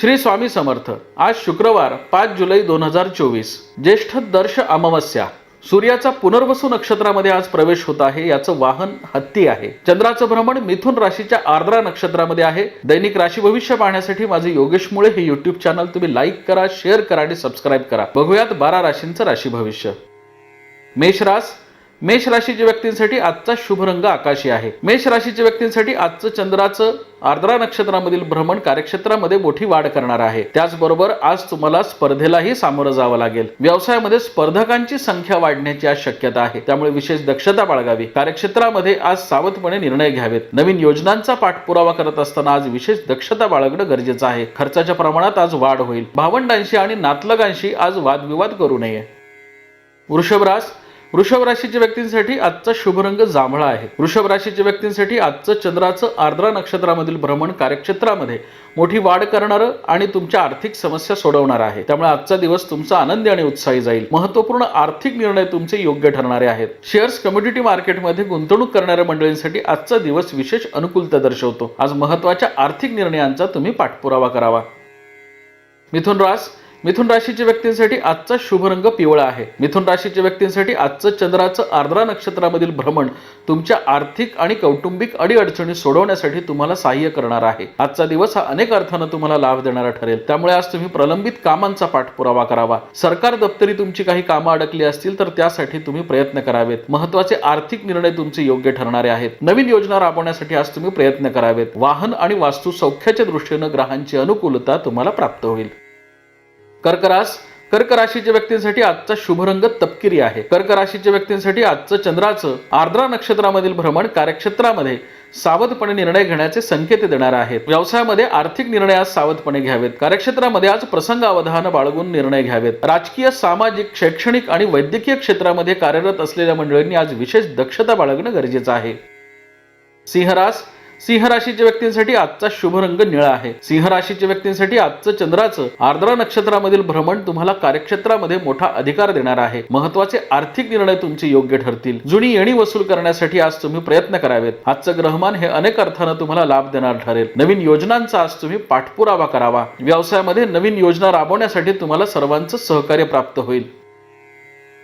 श्री स्वामी समर्थ. आज शुक्रवार पाच जुलै दोन हजार चोवीस. ज्येष्ठ दर्श अमावस्या. सूर्याचा पुनर्वसू नक्षत्रामध्ये आज प्रवेश होत आहे याचं वाहन हत्ती आहे. चंद्राचं भ्रमण मिथुन राशीच्या आर्द्रा नक्षत्रामध्ये आहे. दैनिक राशी भविष्य पाहण्यासाठी माझे योगेश मुळे हे युट्यूब चॅनल तुम्ही लाईक करा शेअर करा आणि सबस्क्राईब करा. बघूयात बारा राशींचं राशी भविष्य. मेष रास मेष राशीच्या व्यक्तींसाठी आजचा शुभ रंग आकाशी आहे. मेष राशीच्या व्यक्तींसाठी आजचं चंद्राचं आर्द्रा नक्षत्रामधील भ्रमण कार्यक्षेत्रामध्ये मोठी वाढ करणार आहे. त्याचबरोबर आज तुम्हाला स्पर्धेलाही सामोरं जावं लागेल. व्यवसायामध्ये स्पर्धकांची संख्या वाढण्याची आज शक्यता आहे. त्यामुळे विशेष दक्षता बाळगावी. कार्यक्षेत्रामध्ये आज सावधपणे निर्णय घ्यावेत. नवीन योजनांचा पाठपुरावा करत असताना आज विशेष दक्षता बाळगणं गरजेचं आहे. खर्चाच्या प्रमाणात आज वाढ होईल. भावंडांशी आणि नातलगांशी आज वादविवाद करू नये. वृषभरास वृषभ राशीच्या व्यक्तींसाठी आजचा शुभ रंग जांभळा आहे. वृषभ राशीच्या व्यक्तींसाठी आजचं चंद्राचं आर्द्रा नक्षत्रामधील भ्रमण कार्यक्षेत्रामध्ये मोठी वाढ करणारं आणि तुमच्या आर्थिक समस्या सोडवणार आहे. त्यामुळे आजचा दिवस तुमचा आनंदी आणि उत्साही जाईल. महत्त्वपूर्ण आर्थिक निर्णय तुमचे योग्य ठरणारे आहेत. शेअर्स कम्युनिटी मार्केटमध्ये गुंतवणूक करणाऱ्या मंडळींसाठी आजचा दिवस विशेष अनुकूलता दर्शवतो. आज महत्त्वाच्या आर्थिक निर्णयांचा तुम्ही पाठपुरावा करावा. मिथुन रास मिथुन राशीच्या व्यक्तींसाठी आजचा शुभ रंग पिवळा आहे. मिथुन राशीच्या व्यक्तींसाठी आजचं चंद्राचं आर्द्रा नक्षत्रामधील भ्रमण तुमच्या आर्थिक आणि कौटुंबिक अडीअडचणी सोडवण्यासाठी तुम्हाला सहाय्य करणार आहे. आजचा दिवस हा अनेक अर्थानं तुम्हाला लाभ देणारा ठरेल. त्यामुळे आज तुम्ही प्रलंबित कामांचा पाठपुरावा करावा. सरकार दप्तरी तुमची काही कामं अडकली असतील तर त्यासाठी तुम्ही प्रयत्न करावेत. महत्त्वाचे आर्थिक निर्णय तुमचे योग्य ठरणारे आहेत. नवीन योजना राबवण्यासाठी आज तुम्ही प्रयत्न करावेत. वाहन आणि वास्तू सौख्याच्या दृष्टीनं ग्रहांची अनुकूलता तुम्हाला प्राप्त होईल. कर्करास कर्क राशीच्या व्यक्तींसाठी आजचा शुभ रंग तपकिरी आहे. कर्क राशीच्या व्यक्तींसाठी आजचं चंद्राचं आर्द्रा नक्षत्रामधील भ्रमण कार्यक्षेत्रामध्ये सावधपणे निर्णय घेण्याचे संकेत देणार आहेत. व्यवसायामध्ये आर्थिक निर्णय आज सावधपणे घ्यावेत. कार्यक्षेत्रामध्ये आज प्रसंग अवधान बाळगून निर्णय घ्यावेत. राजकीय सामाजिक शैक्षणिक आणि वैद्यकीय क्षेत्रामध्ये कार्यरत असलेल्या मंडळींनी आज विशेष दक्षता बाळगणं गरजेचं आहे. सिंहरास सिंह राशीच्या व्यक्तींसाठी आजचा शुभ रंग निळा आहे. सिंह राशीच्या व्यक्तींसाठी आजचं चंद्राचं आर्द्रा नक्षत्रामधील भ्रमण तुम्हाला कार्यक्षेत्रामध्ये मोठा अधिकार देणार आहे. महत्त्वाचे आर्थिक निर्णय तुमचे योग्य ठरतील. जुनी येणी वसूल करण्यासाठी आज तुम्ही प्रयत्न करावेत. आजचं ग्रहमान हे अनेक अर्थानं तुम्हाला लाभ देणार ठरेल. नवीन योजनांचा आज तुम्ही पाठपुरावा करावा. व्यवसायामध्ये नवीन योजना राबवण्यासाठी तुम्हाला सर्वांचं सहकार्य प्राप्त होईल.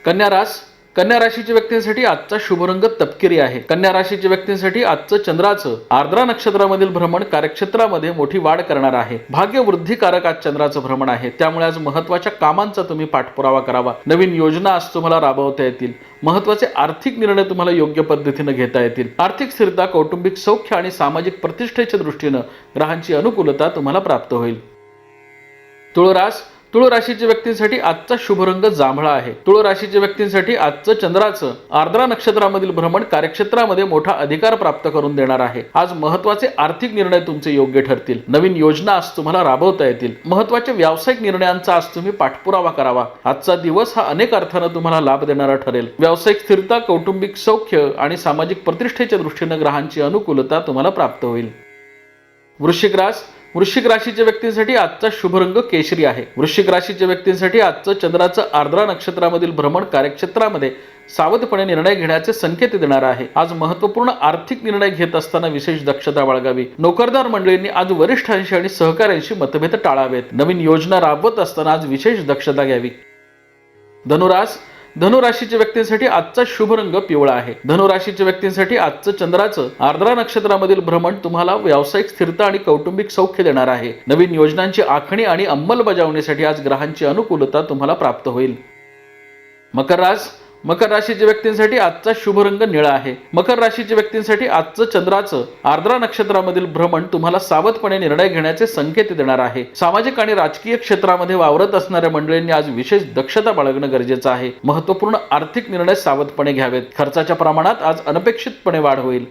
कन्या रास कन्या राशीच्या व्यक्तींसाठी आजचा शुभ रंग तपकिरी आहे. कन्या राशीच्या व्यक्तींसाठी आजचं चंद्राचं आर्द्रा नक्षत्रामधील भ्रमण कार्यक्षेत्रामध्ये मोठी वाढ करणार आहे. भाग्य वृद्धिकारक आज चंद्राचं भ्रमण आहे. त्यामुळे आज महत्त्वाच्या कामांचा तुम्ही पाठपुरावा करावा. नवीन योजना आज तुम्हाला राबवता येतील. महत्त्वाचे आर्थिक निर्णय तुम्हाला योग्य पद्धतीने घेता येतील. आर्थिक स्थिरता कौटुंबिक सौख्य आणि सामाजिक प्रतिष्ठेच्या दृष्टीनं ग्रहांची अनुकूलता तुम्हाला प्राप्त होईल. तुळरास तुळ राशीच्या व्यक्तींसाठी आजचा शुभ रंग जांभळा आहे. तुळ राशीच्या व्यक्तींसाठी आजचं चंद्राचं आर्द्रा नक्षत्रामधील भ्रमण कार्यक्षेत्रामध्ये मोठा अधिकार प्राप्त करून देणार आहे. आज महत्त्वाचे आर्थिक निर्णय तुमचे योग्य ठरतील. नवीन योजना आज तुम्हाला राबवता येतील. महत्त्वाच्या व्यावसायिक निर्णयांचा आज तुम्ही पाठपुरावा करावा. आजचा दिवस हा अनेक अर्थानं तुम्हाला लाभ देणारा ठरेल. व्यावसायिक स्थिरता कौटुंबिक सौख्य आणि सामाजिक प्रतिष्ठेच्या दृष्टीनं ग्रहांची अनुकूलता तुम्हाला प्राप्त होईल. वृश्चिक रास वृश्चिक राशीच्या व्यक्तींसाठी आजचा शुभ रंग केशरी आहे. वृश्चिक राशीच्या व्यक्तींसाठी आजचं चंद्राचं आर्द्रा नक्षत्रामधील भ्रमण कार्यक्षेत्रामध्ये सावधपणे निर्णय घेण्याचे संकेत देणार आहे. आज महत्त्वपूर्ण आर्थिक निर्णय घेत असताना विशेष दक्षता बाळगावी. नोकरदार मंडळींनी आज वरिष्ठांशी आणि सहकाऱ्यांशी मतभेद टाळावेत. नवीन योजना राबवत असताना आज विशेष दक्षता घ्यावी. धनुरास धनुराशीच्या व्यक्तींसाठी आजचा शुभ रंग पिवळा आहे. धनुराशीच्या व्यक्तींसाठी आजचं चंद्राचं आर्द्रा नक्षत्रामधील भ्रमण तुम्हाला व्यावसायिक स्थिरता आणि कौटुंबिक सौख्य देणार आहे. नवीन योजनांची आखणी आणि अंमलबजावणीसाठी आज ग्रहांची अनुकूलता तुम्हाला प्राप्त होईल. मकर राज मकर राशीच्या व्यक्तींसाठी आजचा शुभ रंग निळा आहे. मकर राशीच्या व्यक्तींसाठी आजचं चंद्राचं आर्द्रा नक्षत्रामधील भ्रमण तुम्हाला सावधपणे निर्णय घेण्याचे संकेत देणार आहे. सामाजिक आणि राजकीय क्षेत्रामध्ये वावरत असणाऱ्या मंडळींनी आज विशेष दक्षता बाळगणं गरजेचं आहे. महत्त्वपूर्ण आर्थिक निर्णय सावधपणे घ्यावेत. खर्चाच्या प्रमाणात आज अनपेक्षितपणे वाढ होईल.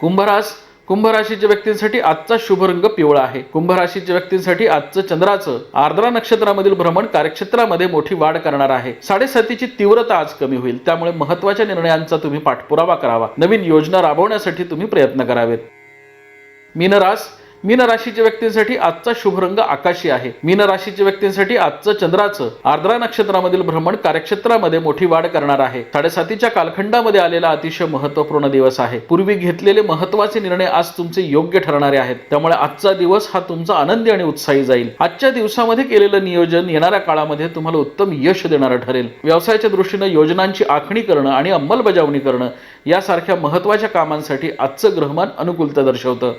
कुंभरास कुंभ राशीच्या व्यक्तींसाठी आजचा शुभ रंग पिवळा आहे. कुंभ राशीच्या व्यक्तींसाठी आजचं चंद्राचं आर्द्रा नक्षत्रामधील भ्रमण कार्यक्षेत्रामध्ये मोठी वाढ करणार आहे. साडेसातीची तीव्रता आज कमी होईल. त्यामुळे महत्त्वाच्या निर्णयांचा तुम्ही पाठपुरावा करावा. नवीन योजना राबवण्यासाठी तुम्ही प्रयत्न करावेत. मीनरास मीन राशीच्या व्यक्तींसाठी आजचा शुभ रंग आकाशी आहे. मीन राशीच्या व्यक्तींसाठी आजचं चंद्राचं आर्द्रा नक्षत्रामधील भ्रमण कार्यक्षेत्रामध्ये मोठी वाढ करणार आहे. साडेसातीच्या कालखंडामध्ये आलेला अतिशय महत्त्वपूर्ण दिवस आहे. पूर्वी घेतलेले महत्त्वाचे निर्णय आज तुमचे योग्य ठरणारे आहेत. त्यामुळे आजचा दिवस हा तुमचा आनंदी आणि उत्साही जाईल. आजच्या दिवसामध्ये केलेलं नियोजन येणाऱ्या काळामध्ये तुम्हाला उत्तम यश देणारं ठरेल. व्यवसायाच्या दृष्टीनं योजनांची आखणी करणं आणि अंमलबजावणी करणं यासारख्या महत्त्वाच्या कामांसाठी आजचं ग्रहमान अनुकूलता दर्शवतं.